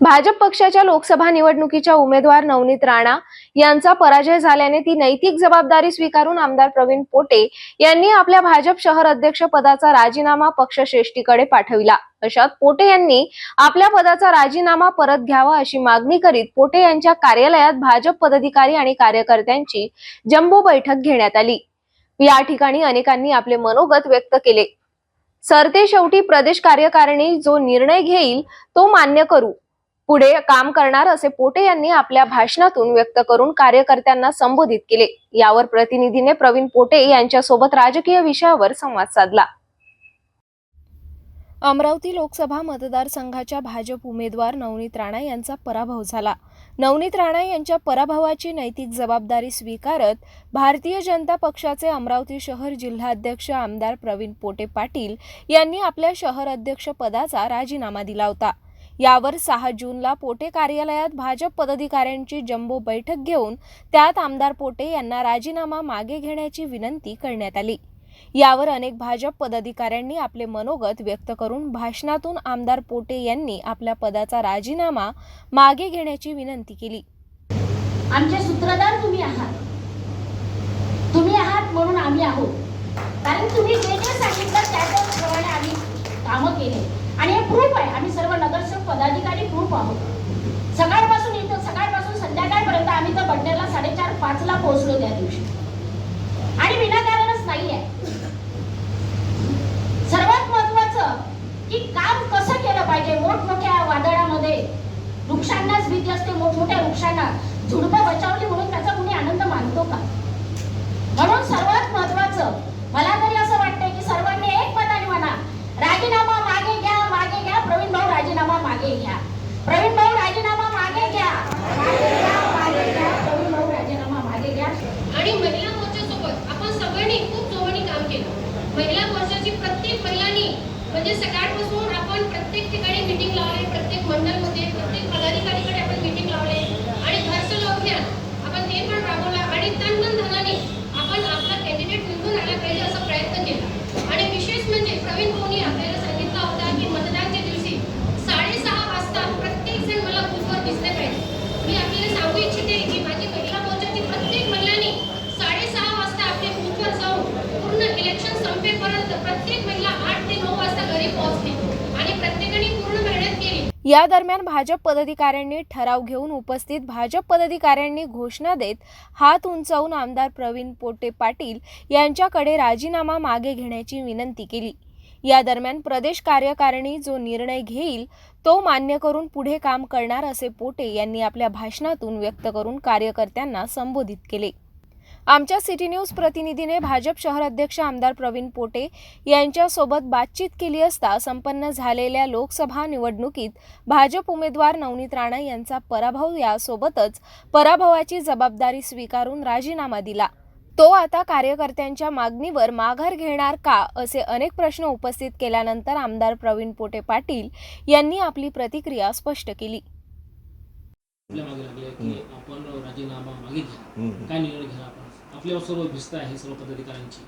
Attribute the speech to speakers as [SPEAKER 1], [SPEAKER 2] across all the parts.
[SPEAKER 1] भाजप पक्षाच्या लोकसभा निवडणुकीच्या उमेदवार नवनीत राणा यांचा पराजय झाल्याने ती नैतिक जबाबदारी स्वीकारून आमदार प्रवीण पोटे यांनी आपल्या भाजप शहर अध्यक्ष पदाचा राजीनामा पक्षश्रेष्ठीकडे पाठविला. अशात पोटे यांनी आपल्या पदाचा राजीनामा परत घ्यावा अशी मागणी करीत पोटे यांच्या कार्यालयात भाजप पदाधिकारी आणि कार्यकर्त्यांची जम्बो बैठक घेण्यात आली. या ठिकाणी अनेकांनी आपले मनोगत व्यक्त केले. सरते शेवटी प्रदेश कार्यकारिणी जो निर्णय घेईल तो मान्य करू. पुढे काम करणार असे पोटे यांनी आपल्या भाषणातून व्यक्त करून कार्यकर्त्यांना संबोधित केले. यावर प्रतिनिधीने प्रवीण पोटे यांच्यासोबत राजकीय विषयावर संवाद साधला. अमरावती लोकसभा मतदारसंघाच्या भाजप उमेदवार नवनीत राणा यांचा पराभव झाला. नवनीत राणा यांच्या पराभवाची नैतिक जबाबदारी स्वीकारत भारतीय जनता पक्षाचे अमरावती शहर जिल्हाध्यक्ष आमदार प्रवीण पोटे पाटील यांनी आपल्या शहर अध्यक्ष पदाचा राजीनामा दिला होता. यावर सहा जूनला पोटे कार्यालयात भाजप पदाधिकाऱ्यांची जम्बो बैठक घेऊन त्यात आमदार पोटे यांना राजीनामा मागे घेण्याची विनंती करण्यात आली. यावर अनेक भाजप पदाधिकाऱ्यांनी आपले मनोगत व्यक्त करून भाषणातून आमदार पोटे यांनी आपल्या पदाचा राजीनामा मागे घेण्याची विनंती केली.
[SPEAKER 2] आमचे सूत्रधार तुम्ही आहात. तुम्ही आहात म्हणून आम्ही आहोत. कारण तुम्ही जे जे सांगितलं त्याच्याप्रमाणे आम्ही कामं केले आणि हे प्रूफ आहे आम्ही सर्व नगरसेवक पदाधिकारी खूप आहोत. सकाळपासून इथं सकाळपासून संध्याकाळपर्यंत आम्ही तर बड्डेला साडेचार पाच ला पोहोचलो त्या दिवशी. आणि विनाकारणच नाही आहे सर्वात महत्वाचं की काम कसं केलं पाहिजे? मोठमोठ्या वादळामध्ये वृक्षांनाच भीती असते मोठमोठ्या वृक्षांना. झुडपं बचावली म्हणून त्याचा कुणी आनंद मानतो का म्हणून सर्वात महत्वाचं मला तरी असं वाटतंय की सर्वांनी एक मताने म्हणा राजीनामा मागे घ्या मागे घ्या प्रवीण भाऊ राजीनामा मागे घ्या प्रवीण भाऊ राजीनामा मागे घ्या मागे घ्या मागे घ्या प्रवीण भाऊ राजीनामा मागे घ्या
[SPEAKER 3] आणि महिला मोर्चासोबत आपण सगळ्यांनी खूप जोमाने काम केलं महिला मोर्चाची प्रत्येक महिलांनी म्हणजे सकाळपासून आपण प्रत्येक ठिकाणी मीटिंग लावले प्रत्येक मंडळमध्ये प्रत्येक पदाधिकारीकडे आपण मीटिंग लावले. आणि घरचं अभियान आपण ते पण राबवलं. आणि तन मन धनाने आपण आपला कॅन्डिडेट निवडून आला पाहिजे असा प्रयत्न केला. आणि विशेष म्हणजे प्रवीण कोणी आपल्याला सांगितला होता की मतदानच्या दिवशी साडेसहा वाजता प्रत्येक जण मला बूथवर दिसले पाहिजे. मी आपल्याला सांगू इच्छिते की माझी महिला मोर्चाची प्रत्येक महिलांनी साडेसहा वाजता आपल्या बूथवर जाऊन पूर्ण इलेक्शन संपेपर्यंत प्रत्येक महिला आठ ते नऊ वाजता घरी पोहोचते आणि प्रत्येकाने पूर्ण मेहनत केली
[SPEAKER 1] या दरम्यान भाजप पदाधिकाऱ्यांनी ठराव घेऊन उपस्थित भाजप पदाधिकाऱ्यांनी घोषणा देत हात उंचावून आमदार प्रवीण पोटे पाटील यांच्याकडे राजीनामा मागे घेण्याची विनंती केली. या दरम्यान प्रदेश कार्यकारिणी जो निर्णय घेईल तो मान्य करून पुढे काम करणार असे पोटे यांनी आपल्या भाषणातून व्यक्त करून कार्यकर्त्यांना संबोधित केले. आमच्या सिटी न्यूज प्रतिनिधीने भाजप शहर अध्यक्ष आमदार प्रवीण पोटे यांच्यासोबत बातचीत केली असता संपन्न झालेल्या लोकसभा निवडणुकीत भाजप उमेदवार नवनीत राणा यांचा पराभव यासोबतच पराभवाची जबाबदारी स्वीकारून राजीनामा दिला. तो आता कार्यकर्त्यांच्या मागणीवर माघार घेणार का असे अनेक प्रश्न उपस्थित केल्यानंतर आमदार प्रवीण पोटे पाटील यांनी आपली प्रतिक्रिया स्पष्ट केली.
[SPEAKER 4] आपल्या मागे लागले की आपण राजीनामा मागितला. काय निर्णय घ्या आपण? आपल्यावर सर्व भिस्त आहे सर्व पदाधिकाऱ्यांची.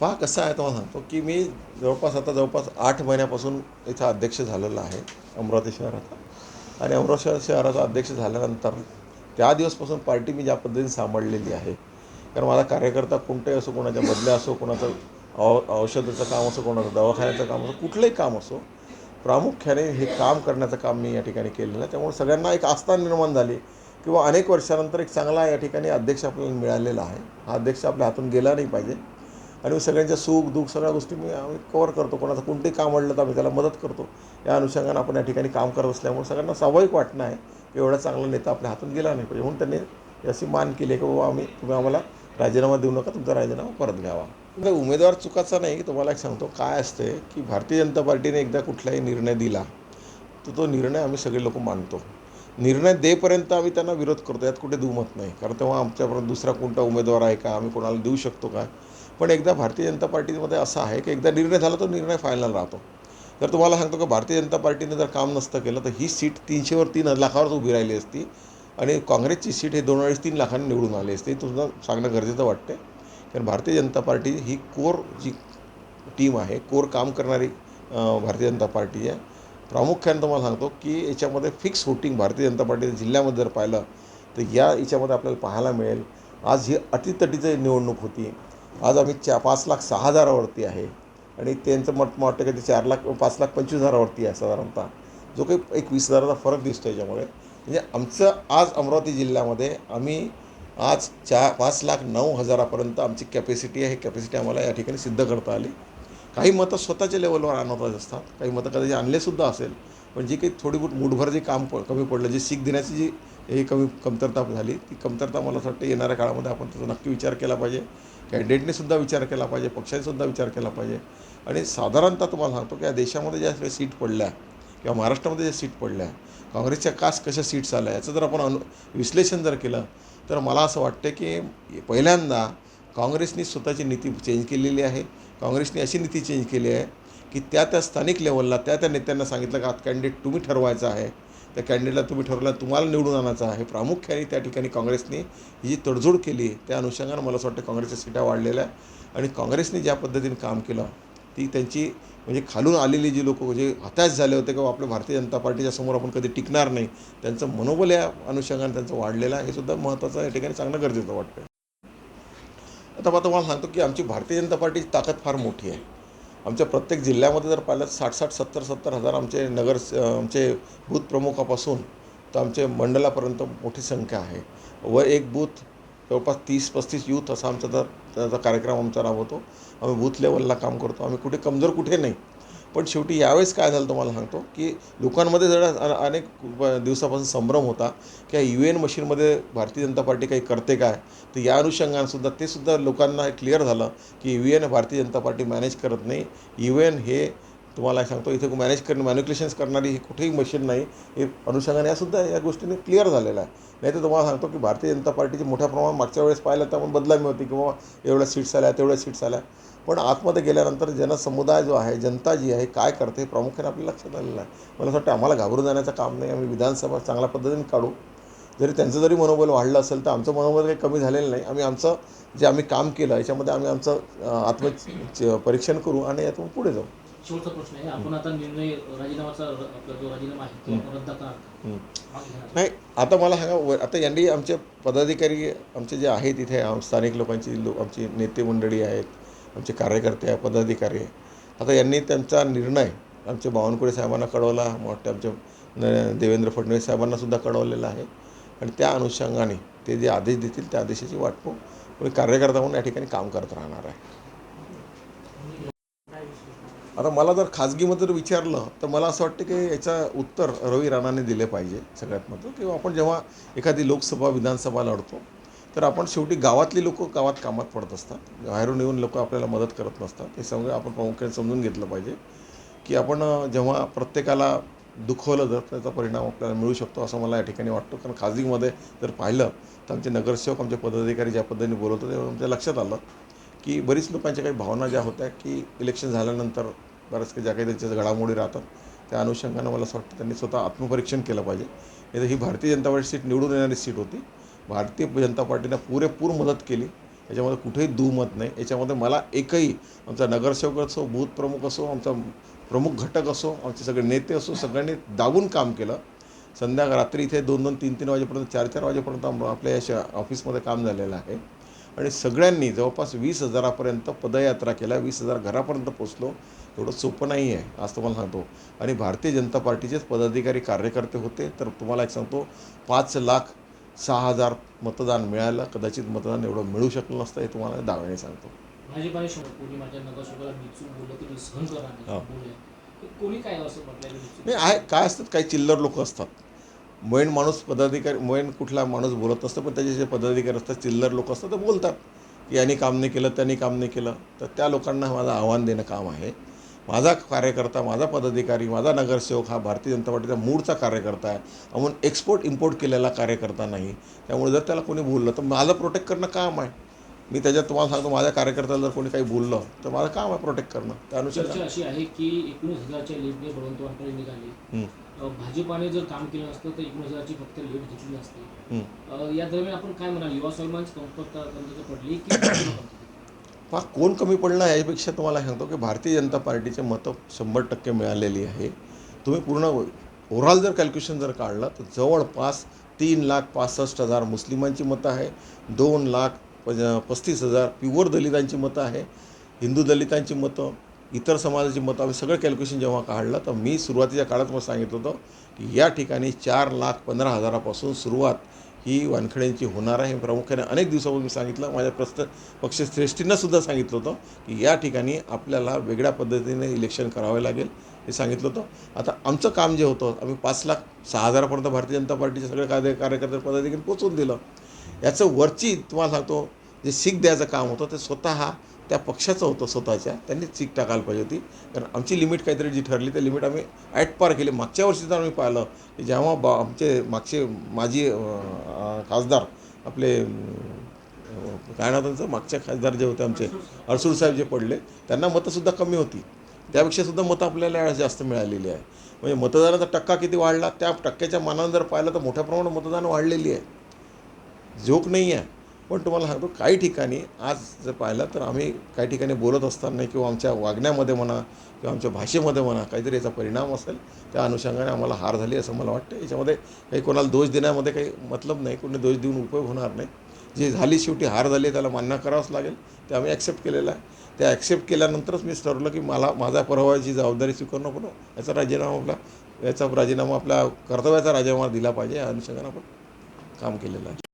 [SPEAKER 5] पहा कसं आहे तुम्हाला सांगतो की मी जवळपास आता जवळपास आठ महिन्यापासून इथं अध्यक्ष झालेलो आहे अमरावती शहराचा आणि अमरावती शहर शहराचा अध्यक्ष झाल्यानंतर त्या दिवसपासून पार्टी मी ज्या पद्धतीने सांभाळलेली आहे. कारण माझा कार्यकर्ता कोणताही असो कोणाच्या बदल्या असो कोणाचं औ औषधाचं काम असो कोणाचं दवाखान्याचं काम असो कुठलंही काम असो प्रामुख्याने हे काम करण्याचं काम मी या ठिकाणी केलेलं आहे. त्यामुळे सगळ्यांना एक आस्था निर्माण झाली. किंवा अनेक वर्षानंतर एक चांगला या ठिकाणी अध्यक्ष आपल्याला मिळालेला आहे. हा अध्यक्ष आपल्या हातून गेला नाही पाहिजे. आणि सगळ्यांच्या सुख दुःख सगळ्या गोष्टी मी आम्ही कवर करतो. कोणाचं कोणतेही काम अडलं तर आम्ही त्याला मदत करतो. या अनुषंगानं आपण या ठिकाणी काम करत असल्यामुळे सगळ्यांना स्वाभाविक वाटणं आहे की एवढा चांगला नेता आपल्या हातून गेला नाही पाहिजे. म्हणून त्यांनी अशी मान केली की बाबा आम्ही तुम्ही आम्हाला राजीनामा देऊ नका तुमचा राजीनामा परत घ्यावा. म्हणजे उमेदवार चुकाचा नाही की तुम्हाला एक सांगतो काय असते की भारतीय जनता पार्टीने एकदा कुठलाही निर्णय दिला तर तो निर्णय आम्ही सगळे लोक मानतो. निर्णय देपर्यंत आम्ही त्यांना विरोध करतो. यात कुठे दुमत नाही. कारण तेव्हा आमच्यापर्यंत दुसरा कोणता उमेदवार आहे का? आम्ही कोणाला देऊ शकतो का? पण एकदा भारतीय जनता पार्टीमध्ये असं आहे की एकदा निर्णय झाला तो निर्णय फायनल राहतो. तर तुम्हाला सांगतो की भारतीय जनता पार्टीने जर काम नसतं केलं तर ही सीट तीनशेवर तीन लाखावरच उभी राहिली असती आणि काँग्रेसची सीट हे दोन अडीच तीन लाखांनी निवडून आली असते. तुम्हाला तुझं सांगणं गरजेचं वाटते कारण भारतीय जनता पार्टी ही कोर जी टीम आहे कोर काम करणारी भारतीय जनता पार्टी आहे. प्रामुख्याने तुम्हाला सांगतो की याच्यामध्ये फिक्स वोटिंग भारतीय जनता पार्टी जिल्ह्यामध्ये जर पाहिलं तर या याच्यामध्ये आपल्याला पाहायला मिळेल आज ही अटीतटीची निवडणूक होती. आज आम्ही चा पाच लाख सहा हजारावरती आहे आणि त्यांचं मत वाटतं की ते चार लाख पाच लाख पंचवीस हजारावरती आहे साधारणतः. जो काही एक वीस हजाराचा फरक दिसतो याच्यामुळे म्हणजे आमचं आज अमरावती जिल्ह्यामध्ये आम्ही आज चा पाच लाख नऊ हजारापर्यंत आमची कॅपॅसिटी आहे. कॅपॅसिटी आम्हाला या ठिकाणी सिद्ध करता आली. काही मतं स्वतःच्या लेवलवर आणतच असतात. काही मतं कदाचित आणलेसुद्धा असेल. पण जी काही थोडीबहुत मूठभर जे काम प कमी पडलं जी सीख देण्याची जी हे कमी कमतरता झाली ती कमतरता मला असं वाटतं येणाऱ्या काळामध्ये आपण त्याचा नक्की विचार केला पाहिजे. कॅन्डिडेटने सुद्धा विचार केला पाहिजे पक्षानेसुद्धा विचार केला पाहिजे. आणि साधारणतः तुम्हाला सांगतो की या देशामध्ये ज्या सीट पडल्या किंवा महाराष्ट्रामध्ये ज्या सीट पडल्या काँग्रेसच्या कास कशा सीट्स आल्या याचं जर आपण अनु विश्लेषण जर केलं तर मला असं वाटतं की पहिल्यांदा काँग्रेसनी स्वतःची नीती चेंज केलेली आहे. काँग्रेसने अशी नीती चेंज केली आहे की त्या त्या स्थानिक लेवलला त्या त्या नेत्यांना सांगितलं का कॅन्डिडेट तुम्ही ठरवायचा आहे. त्या कॅन्डिडेटला तुम्ही ठरवलं तुम्हाला निवडून आणायचं आहे. प्रामुख्याने त्या ठिकाणी काँग्रेसने ही जी तडजोड केली त्या अनुषंगानं मला असं वाटतं काँग्रेसच्या सीटा वाढलेल्या आहे आणि काँग्रेसने ज्या पद्धतीने काम केलं ती त्यांची म्हणजे खालून आलेली जी लोक जे हताश झाले होते किंवा आपल्या भारतीय जनता पार्टीच्या समोर आपण कधी टिकणार नाही त्यांचं मनोबल या अनुषंगाने त्यांचं वाढलेलं आहे हे सुद्धा महत्त्वाचं या ठिकाणी सांगणं गरजेचं वाटतं आता मग तुम्हाला सांगतो की आमची भारतीय जनता पार्टीची ताकद फार मोठी आहे. आमच्या प्रत्येक जिल्ह्यामध्ये जर पाहिलं तर साठ साठ सत्तर सत्तर हजार आमचे नगर आमचे बूथ प्रमुखापासून तर आमचे मंडलापर्यंत मोठी संख्या आहे. व एक बूथ जवळपास तीस पस्तीस यूथ असा आमचा तर त्याचा कार्यक्रम आमचा राबवतो. आम्ही बूथ लेवलला काम करतो. आम्ही कुठे कमजोर कुठे नाही. पण शेवटी यावेळेस काय झालं तुम्हाला सांगतो की लोकांमध्ये जरा अनेक दिवसापासून संभ्रम होता. की यू एन मशीनमध्ये भारतीय जनता पार्टी काही करते काय? तर या अनुषंगानंसुद्धा ते सुद्धा लोकांना क्लिअर झालं की यू एन भारतीय जनता पार्टी मॅनेज करत नाही. यू एन हे तुम्हाला सांगतो इथे मॅनेज करणं मॅन्युक्युलेशन्स करणारी ही कुठेही मशीन नाही. हे अनुषंगाने यासुद्धा या गोष्टीने क्लिअर झालेलं आहे. नाही तर तुम्हाला सांगतो की भारतीय जनता पार्टीची मोठ्या प्रमाणात मागच्या वेळेस पाहिलं तर आपण बदलामी होती किंवा एवढ्या सीट्स आल्या तेवढ्या सीट्स आल्या. पण आतमध्ये गेल्यानंतर जनसमुदाय जो आहे जनता जी आहे काय करते हे प्रामुख्याने आपल्या लक्षात आलेलं आहे मला असं वाटतं आम्हाला घाबरून जाण्याचं काम नाही. आम्ही विधानसभा चांगल्या पद्धतीने काढू. जरी त्यांचं जरी मनोबल वाढलं असेल तर आमचं मनोबल काही कमी झालेलं नाही. आम्ही आमचं जे आम्ही काम केलं याच्यामध्ये आम्ही आमचं आत्म परीक्षण करू आणि यातून पुढे जाऊ.
[SPEAKER 4] शेवटचा प्रश्न आहे. आपण आता निर्णय राजीनामाचा र- आपला जो राजीनामा आहे तो आपण रद्द करणार. मागे घेणार.
[SPEAKER 5] नाही आता मला सांगा आता यांनी आमचे पदाधिकारी आमचे जे आहेत इथे आम- स्थानिक लोकांची लो आमची नेते मंडळी आहेत आमचे कार्यकर्ते आहे पदाधिकारी आहे. आता यांनी त्यांचा निर्णय आमचे बावनकुळे साहेबांना कळवला वाटतं आमच्या देवेंद्र फडणवीस साहेबांनासुद्धा कळवलेला कळवलेलं आहे. आणि त्या अनुषंगाने ते जे आदेश देतील त्या आदेशाची वाट पाहू कार्यकर्ता म्हणून या ठिकाणी काम करत राहणार आहे. आता मला जर खाजगीमध्ये जर विचारलं तर मला असं वाटतं की याचं उत्तर रवी राणाने दिले पाहिजे सगळ्यात महत्त्व किंवा आपण जेव्हा एखादी लोकसभा विधानसभा लढतो तर आपण शेवटी गावातली लोक गावात कामात पडत असतात. बाहेरून येऊन लोक आपल्याला मदत करत नसतात. हे सगळं आपण प्रामुख्याने समजून घेतलं पाहिजे की आपण जेव्हा प्रत्येकाला दुखवलं जर त्याचा परिणाम आपल्याला मिळू शकतो असं मला या ठिकाणी वाटतो. कारण खाजगीमध्ये जर पाहिलं तर आमचे नगरसेवक आमचे पदाधिकारी ज्या पद्धतीने बोलत होते तेव्हा आमच्या लक्षात आलं की बरीच लोकांच्या काही भावना ज्या होत्या की इलेक्शन झाल्यानंतर बऱ्याच काही ज्या काही त्यांच्या घडामोडी राहतात त्या अनुषंगानं मला असं वाटतं त्यांनी स्वतः आत्मपरीक्षण केलं पाहिजे. नाही तर ही भारतीय जनता पार्टी सीट निवडून येणारी सीट होती. भारतीय जनता पार्टीनं पुरेपूर मदत केली. याच्यामध्ये कुठेही दुमत नाही. याच्यामध्ये मला एकही आमचा नगरसेवक असो बूथ प्रमुख असो आमचा प्रमुख घटक असो आमचे सगळे नेते असो सगळ्यांनी दाबून काम केलं. संध्याकाळ रात्री इथे दोन दोन तीन तीन वाजेपर्यंत चार चार वाजेपर्यंत आपल्या या ऑफिसमध्ये काम झालेलं आहे. आणि सगळ्यांनी जवळपास वीस हजारापर्यंत पदयात्रा केल्या. वीस हजार घरापर्यंत पोचलो. एवढं सोपं नाही आहे आज तुम्हाला सांगतो. आणि भारतीय जनता पार्टीचेच पदाधिकारी कार्यकर्ते होते. तर तुम्हाला एक सांगतो पाच लाख सहा हजार मतदान मिळालं. कदाचित मतदान एवढं मिळू शकलं नसतं हे तुम्हाला दाव्याने सांगतो?
[SPEAKER 4] नाही.
[SPEAKER 5] आहे काय असतात काही चिल्लर लोक असतात. मोईन माणूस पदाधिकारी मोईन कुठला माणूस बोलत नसतं पण त्याचे जे पदाधिकारी असतात चिल्लर लोक असतात ते बोलतात की यांनी काम नाही केलं त्यांनी काम नाही केलं. तर त्या लोकांना माझं आव्हान देणं काम आहे. माझा कार्यकर्ता माझा पदाधिकारी माझा नगरसेवक हा भारतीय जनता पार्टीचा मूळचा कार्यकर्ता आहे. म्हणून एक्सपोर्ट इम्पोर्ट केलेला कार्यकर्ता नाही. त्यामुळे जर त्याला कोणी बोललं तर माझं प्रोटेक्ट करणं काम आहे. मी त्याच्यात तुम्हाला सांगतो माझ्या कार्यकर्त्याला जर कोणी काही बोललं तर माझं काम आहे प्रोटेक्ट करणं. त्या अनुषंगाने
[SPEAKER 4] अशी आहे की एकोणीस हजारच्या लीडने बळवंतवानकडे निघाली भाजपाने जर काम केलं असतं तर एकोणीस हजारची फक्त लीड घेतली असते या दरम्यान आपण काय म्हणाल? युवा कमतरता पडली की
[SPEAKER 5] हा कोण कमी पडलं यापेक्षा तुम्हाला सांगतो की भारतीय जनता पार्टीचे मतं शंभर टक्के मिळालेली आहे. तुम्ही पूर्ण ओव्हरऑल जर कॅल्क्युलेशन जर काढलं तर जवळपास तीन लाख पासष्ट हजार मुस्लिमांची मतं आहे दोन लाख प- पस्तीस हजार प्युअर दलितांची मतं आहे हिंदू दलितांची मतं इतर समाजाची मतं आम्ही सगळं कॅल्क्युलेशन जेव्हा काढलं तर मी सुरुवातीच्या काळात मला सांगितलं होतं की या ठिकाणी चार लाख पंधरा हजारापासून सुरुवात ही वानखेड्यांची होणार आहे. प्रामुख्याने अनेक दिवसापूर्वी मी सांगितलं माझ्या प्रस्त पक्षश्रेष्ठींना सुद्धा सांगितलं होतं की या ठिकाणी आपल्याला वेगळ्या पद्धतीने इलेक्शन करावे लागेल हे सांगितलं होतं. आता आमचं काम जे होतं आम्ही पाच लाख सहा हजारापर्यंत भारतीय जनता पार्टीचे सगळे कार्य कार्यकर्ते पदाधिकारी पोचवून दिलं. याचं वरची तुम्हाला सांगतो जे सीख द्यायचं काम होतं ते स्वतः त्या पक्षाचं होतं स्वतःच्या त्यांनी सीख टाकायला पाहिजे होती. कारण आमची लिमिट काहीतरी जी ठरली ते लिमिट आम्ही ॲट पार केली. मागच्या वर्षी जर आम्ही पाहिलं की जेव्हा बा आमचे मागचे माजी खासदार आपले काय नाव त्यांचं मागच्या खासदार जे होते आमचे अडसूळ साहेब जे पडले त्यांना मतंसुद्धा कमी होती. त्यापेक्षासुद्धा मतं आपल्याला जास्त मिळालेली आहे. म्हणजे मतदानाचा टक्का किती वाढला त्या टक्क्याच्या मानानं जर पाहिलं तर मोठ्या प्रमाणात मतदान वाढलेली आहे. जोक नाही आहे पण तुम्हाला सांगतो काही ठिकाणी आज जर पाहिलं तर आम्ही काही ठिकाणी बोलत असताना किंवा आमच्या वागण्यामध्ये म्हणा किंवा आमच्या भाषेमध्ये म्हणा काहीतरी याचा परिणाम असेल त्या अनुषंगाने आम्हाला हार झाली असं मला वाटतं. याच्यामध्ये काही कोणाला दोष देण्यामध्ये काही मतलब नाही कोणी दोष देऊन उपयोग होणार नाही. जी झाली शेवटी हार झाली त्याला मान्य करावंच लागेल. ते आम्ही ॲक्सेप्ट केलेलं आहे. त्या ॲक्सेप्ट केल्यानंतरच मी ठरवलं की मला माझ्या पराभवाची जबाबदारी स्वीकारणं पण याचा राजीनामा आपला याचा राजीनामा आपल्या कर्तव्याचा राजीनामा दिला पाहिजे या अनुषंगाने आपण काम केलेलं आहे.